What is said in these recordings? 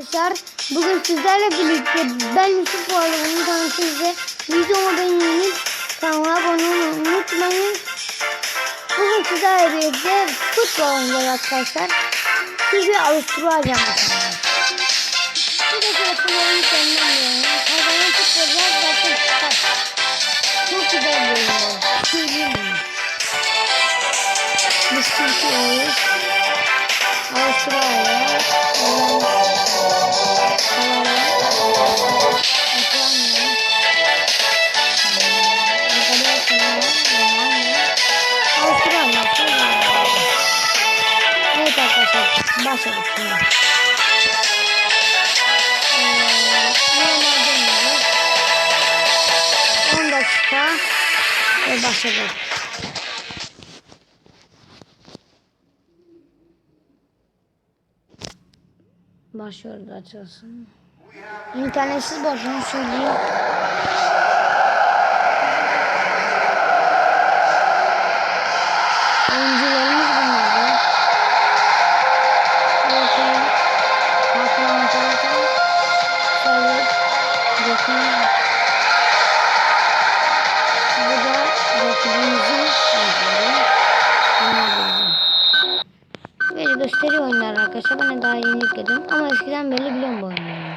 Arkadaşlar bugün sizlerle birlikte ben Yusuf Varlık'ın tanıtımda videomu beğenip kanala abone olmayı unutmayın. Bugün sizlerle birlikte futbol oynayacağız arkadaşlar. Sizi Avustralya maçında. Bir de telefonlarımı kendimle Kazanan futbolcular zaten çıkar. Çok güzel bir oyun. Söyleyeyim mi? Biz Türkiye'yiz. Avustralya. Evet arkadaşlar başladık şimdi. Ee, normal dönüyoruz. 10 dakika ve başladık. Başlıyoruz açılsın. İnternetsiz başını söyleyeyim. Arkadaşlar. Ben de daha yeni yükledim. Ama eskiden beri biliyorum bu oyunları.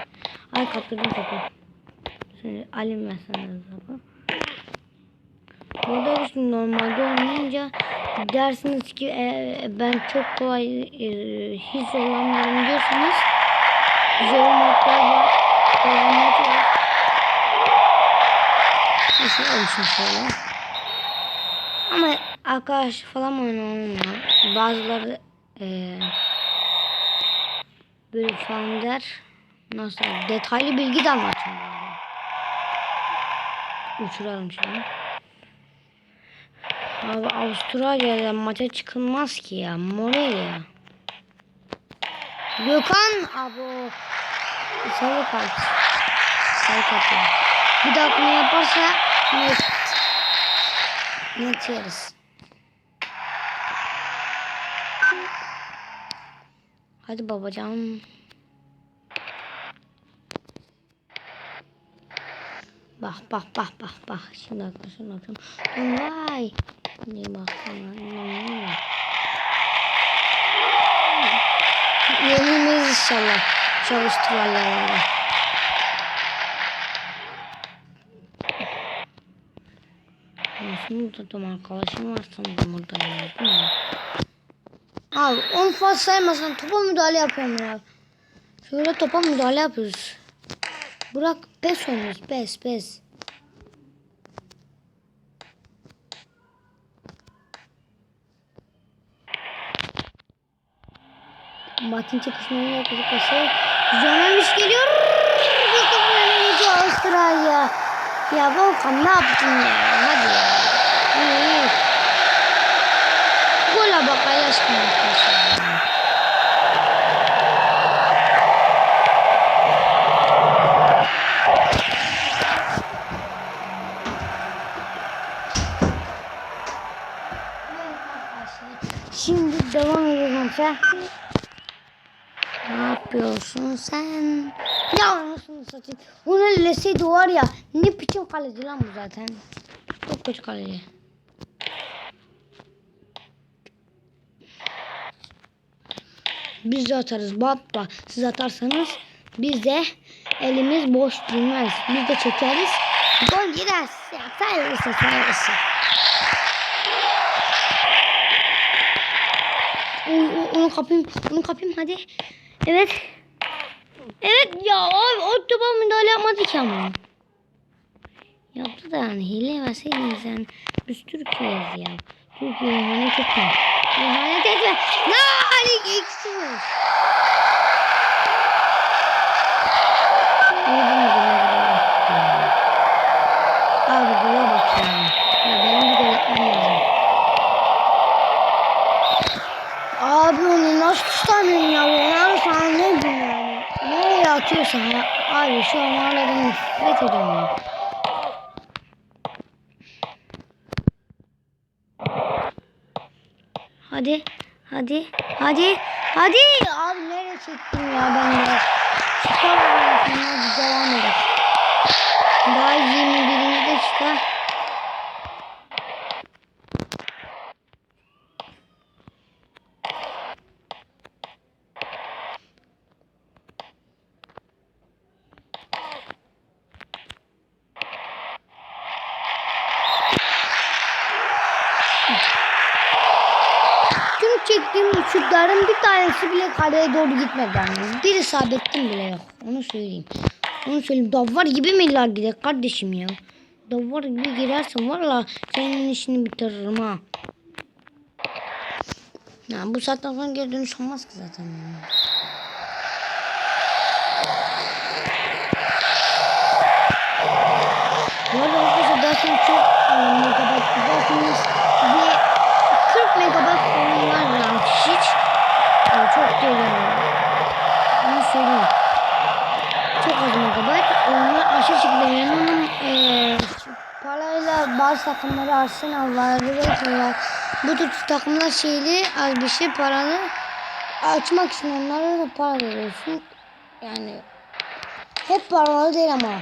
Ay kaptırdım topu. Şimdi alayım ben sana topu. Burada biz normalde oynayınca dersiniz ki e, ben çok kolay e, hiç zorlanmıyorum diyorsanız zor modlar var. Kolay mod var. Nasıl olsun şöyle. Ama arkadaş falan oynanıyor. Bazıları eee böyle falan der. Nasıl? Detaylı bilgi de anlatıyor. Uçuralım şimdi. Abi Avustralya'da maça çıkılmaz ki ya. Morelia. Gökhan abi sarı kart. Sarı kart. Bir daha bunu yaparsa net net yeriz. Hadi babacan. Bak bak bak bak bak. Şimdi arkadaşlar ne yapıyorum? Vay. Ne bak sana. inanamıyorum. Yenilmeyiz inşallah. Çalıştırarlar. Nasıl tuttum arkadaşım var sanırım ya. Bu ne? Abi 10 fazla saymasan topa müdahale yapıyorum ya. Şöyle topa müdahale yapıyoruz. Burak pes oynuyoruz pes pes. Maçın çekişmeleri yaklaşık başı. Jonavic geliyor. Mustafa Avustralya. Ya Volkan ne yaptın ya? Hadi ya. İyi. Gola bak. Şimdi devam ediyoruz maça. Ne yapıyorsun sen? Ya anasını satayım. Onu elleseydi var ya. Ne biçim kaleci lan bu zaten. Çok kötü kaleci. Biz de atarız baba. Siz atarsanız biz de elimiz boş durmaz. Biz de çekeriz. Gol gireriz. Ya sayılırsın sayılırsın. Onu kapayım. Onu kapayım hadi. Evet. Evet ya abi o topa müdahale yapmadı ki ama. Yaptı da yani hile verseydiniz yani. Biz Türkiye'yiz ya. Türkiye ihanet etme. İhanet etme. Ne hali eksiz. Abi buna bak ya. Ya benim bir gol atmam lazım. Abi onu nasıl tutamıyorsun ya? Ben sana ne yani? Nereye atıyorsan ya? Abi şu an ben nefret ediyorum ya. Hadi. Hadi. Hadi. Hadi. Abi nereye çektim ya ben de. Çıkar abi. Devam edelim. Daha 21. de çıkar. Çektiğim şutların bir tanesi bile kaleye doğru gitmedi. Yani. Bir isabetim bile yok. Onu söyleyeyim. Onu söyleyeyim. Davar gibi mi illa gider kardeşim ya? Davar gibi girersen valla senin işini bitiririm ha. Ya bu saatten sonra geri dönüş olmaz ki zaten. Ya. Bu arada arkadaşlar zaten çok megabayt giderseniz bir 40 megabayt falan var yani hiç. Yani çok yani. Bunu söyleyeyim. Çok az megabayt. Onlar aşağı şekilde memnunum. E, parayla bazı takımları Arsenal var, Liverpool var. Bu tür takımlar şeyli az bir şey paralı açmak için onlara da para veriyorsun. Yani hep paralı değil ama.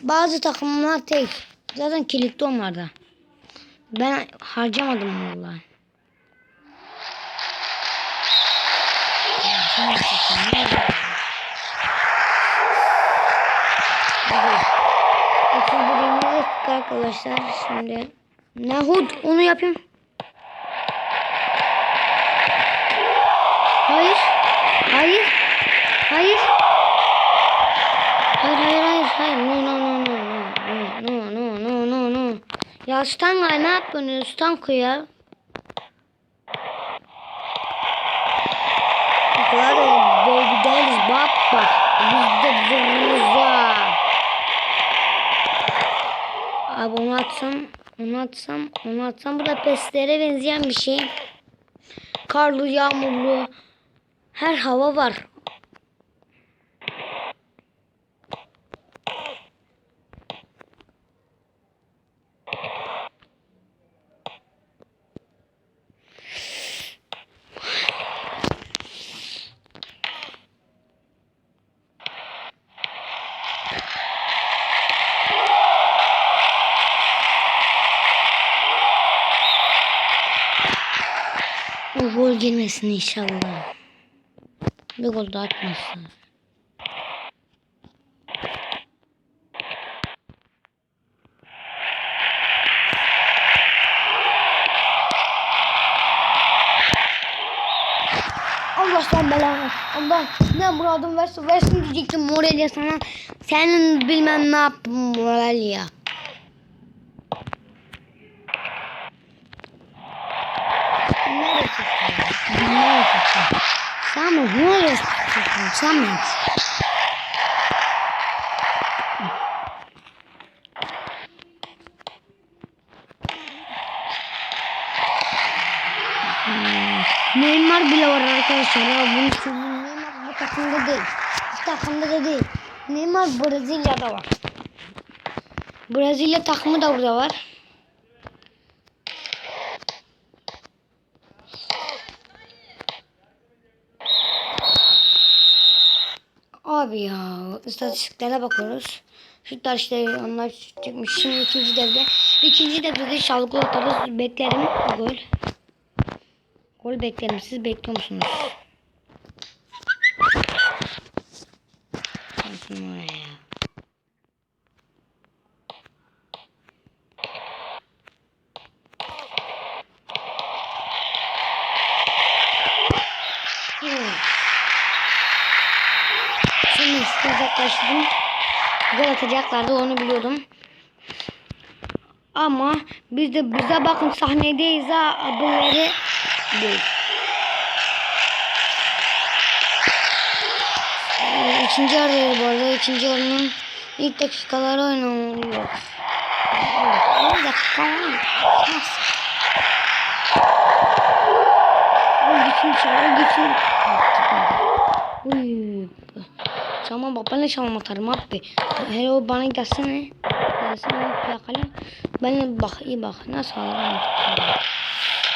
Bazı takımlar tek. Zaten kilitli onlarda. Ben harcamadım vallahi. Arkadaşlar şimdi. Nahut onu yapayım. Hayır. Hayır. Hayır. Hayır hayır hayır hayır no no no no no no no no no no Ya Stanka ne yapıyorsun Stanka ya? Var ya baby değiliz baba. Biz de vururuz ha. Abi onu atsam, onu atsam, onu atsam. Bu da pestlere benzeyen bir şey. Karlı, yağmurlu. Her hava var. O gol gelmesin inşallah. Bir gol da atmasın. Allah sen belanı. Allah ne muradım versin versin diyecektim Morel'e sana. Senin bilmem ne yaptın Morel ya. Nereye çıktın? Nereye çıktın? Samet nereye Hmm, Neymar bile var arkadaşlar ya bunu söyleyeyim. Neymar bu takımda değil. Bu takımda da değil. Neymar Brezilya'da var. Brezilya takımı da burada var. Abi ya istatistiklere bakıyoruz. Şutlar işte onlar çıkmış. Şimdi ikinci devre. İkinci devrede inşallah gol atarız. Beklerim gol. Gol beklerim. Siz bekliyor musunuz? Şimdi uzaklaştım. Gol atacaklardı onu biliyordum. Ama biz de bize bakın sahnedeyiz ha abileri değil. Ee, İkinci bu arada. İkinci yarının ilk dakikaları oynanıyor. Evet, 10 dakika. Nasıl? O gitsin dışarı, o gitsin. Uy. Ben de çalım atarım abi. Hele o bana gelsene. Gelsene plakalı. Ben bak iyi bak nasıl alırım.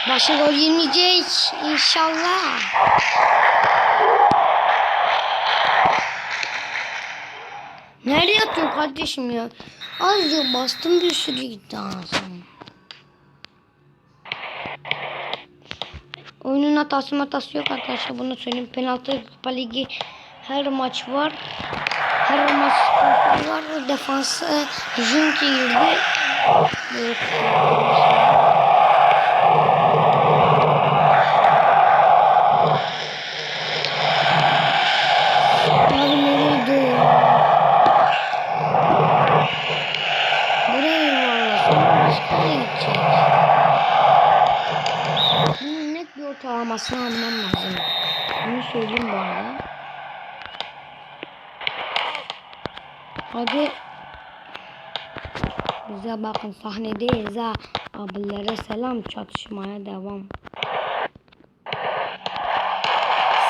Başa gol yemeyecek inşallah. Nerede yatıyorsun kardeşim ya? Azıcık bastım bir sürü gitti anasını. Oyunun hatası matası yok arkadaşlar bunu söyleyeyim. Penaltı Kupa Ligi her maç var. Her maç var. Defansı Junki girdi. Evet. ortalamasını almam lazım. Bunu söyleyeyim bu arada. Hadi. Bize bakın sahnedeyiz ha. Abilere selam çatışmaya devam.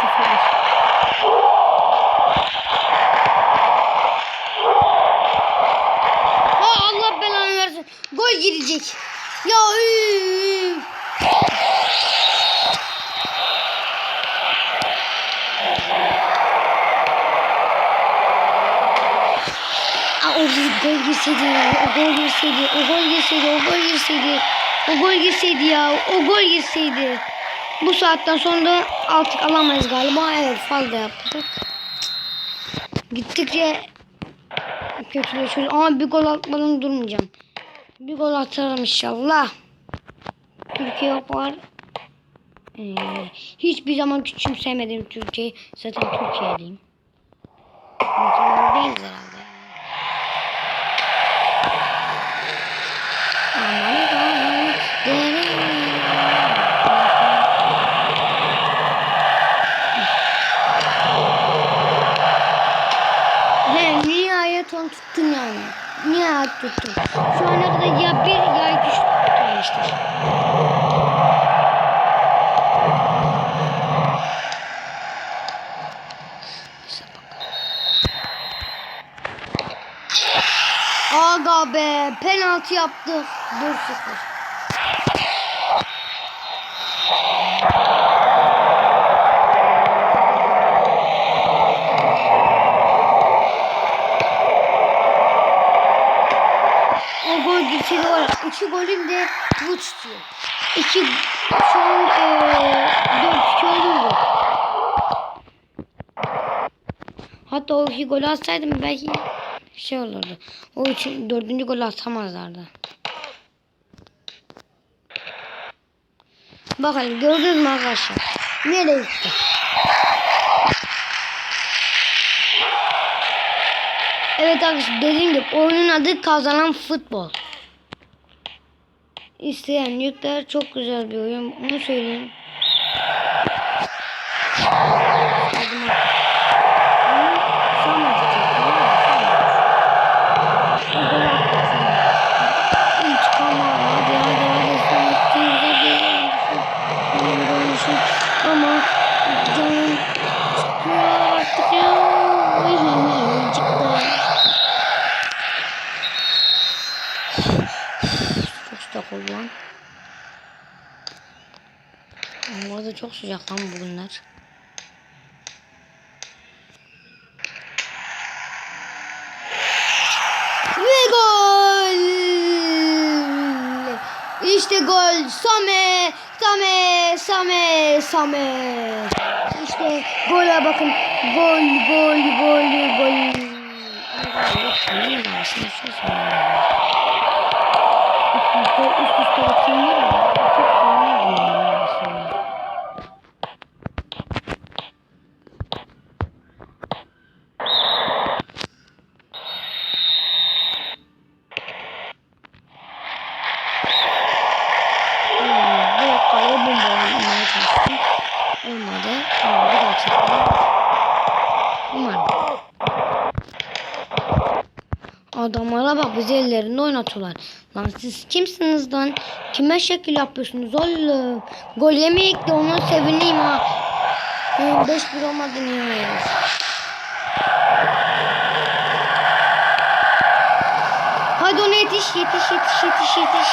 Sıfır. Ha Allah belanı versin. Gol girecek. Ya üf. Aa, o gol girseydi, o gol girseydi, o gol girseydi, o gol girseydi, o gol girseydi ya, o gol girseydi. Bu saatten sonra artık alamayız galiba. Evet fazla yaptık. Gittikçe kötüleşiyoruz. Ama bir gol atmadan durmayacağım. Bir gol atarım inşallah. Türkiye yok var. Ee, hiçbir zaman küçümsemedim Türkiye'yi. Zaten Türkiye'deyim. Ülkeler değiliz herhalde. Aman Allah'ım. He, nihayet onu tuttum yani. Nihayet tuttum. Şu ana kadar ya bir ya iki şut tutmamıştır. Neyse bakalım. Aga be penaltı yaptık. 4-0. O gol geçeri var. İki golün de bu tutuyor. İki şu an eee dört iki olurdu. Hatta o iki golü atsaydım belki şey olurdu. O için dördüncü golü atamazlardı. Bakalım gördünüz mü arkadaşlar? Nereye gitti? Evet arkadaşlar dediğim gibi oyunun adı kazanan futbol. İsteyen yükler çok güzel bir oyun. Onu söyleyeyim. Hadi bak. Bunu sen mi atacaksın? Değil mi? Sen mi atacaksın? O gol atacaksın. İntikam al. Hadi hadi hadi. Sen gittin. Hadi. Benim golmüşüm. Ama canım çıkıyor artık ya. Ay, çıktı. Çok sıcak oldu lan. Arada çok sıcak lan bugünler. Ve gol! İşte gol. Same, Same, Same, Same. İşte gole bakın. Gol, gol, gol, gol. Gol, aslında şey söyleyeyim. Üst üste, üst üste bakayım var ya. Çok sevmedim ben aslında. Hmm, bu kaleye bomba yapmaya çalıştım. Olmadı. Ama bir daha çekelim. Umarım. Adamlara bak bizi ellerinde oynatıyorlar. Lan siz kimsiniz lan? Kime şekil yapıyorsunuz oğlum? Gol yemeyek de ona sevineyim ha. 5-1 olmadı niye Hadi ona yetiş yetiş yetiş yetiş yetiş.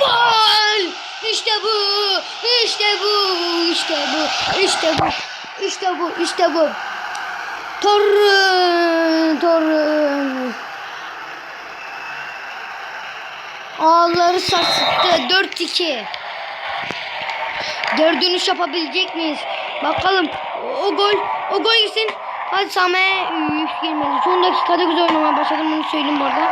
Gol! İşte bu! İşte bu! İşte bu! İşte bu! İşte bu! İşte bu! Torun! Torun! Ağları sarsıttı. 4-2. Geri dönüş yapabilecek miyiz? Bakalım. O, gol. O gol girsin. Hadi Same. Girmedi. Son dakikada güzel oynamaya başladım. Bunu söyleyeyim bu arada.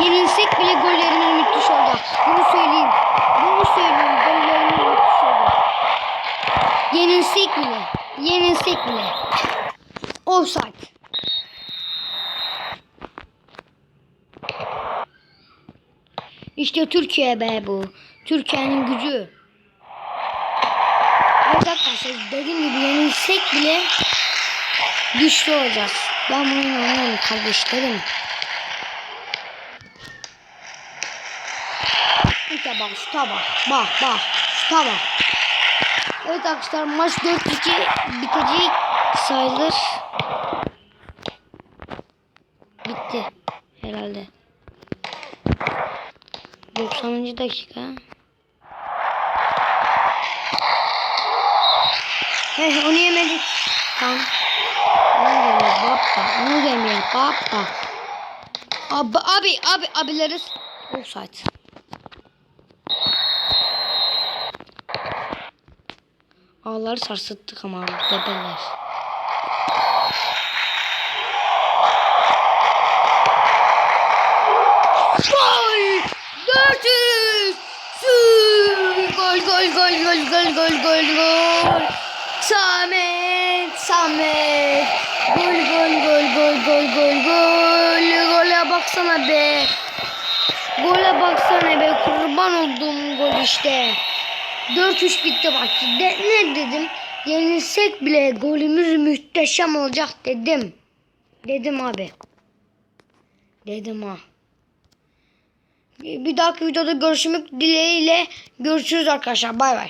Yenilsek bile gollerimiz Yenilsek bile. Yenilsek bile. Offside. İşte Türkiye be bu. Türkiye'nin gücü. Evet arkadaşlar dediğim gibi yenilsek bile güçlü olacağız. Ben bunu inanıyorum kardeşlerim. İşte bak şuta bak. Bak bak. Şuta bak. Evet arkadaşlar maç 4-2 bitecek sayılır. Bitti herhalde. 90. dakika. Hey onu yemedik. Tamam. Onu yemedik baba. Onu yemedik baba. Abi abi abi abileri offside. Ağları sarsıttık ama bebeler. Gol! 400! Gol gol gol gol gol gol gol gol. Samet, Samet. Gol gol gol gol gol gol gol. Gole baksana be. Gole baksana be. Kurban olduğum gol işte. 4-3 bitti bak. De, ne dedim? Yenilsek bile golümüz muhteşem olacak dedim. Dedim abi. Dedim ha. Bir dahaki videoda görüşmek dileğiyle görüşürüz arkadaşlar. Bay bay.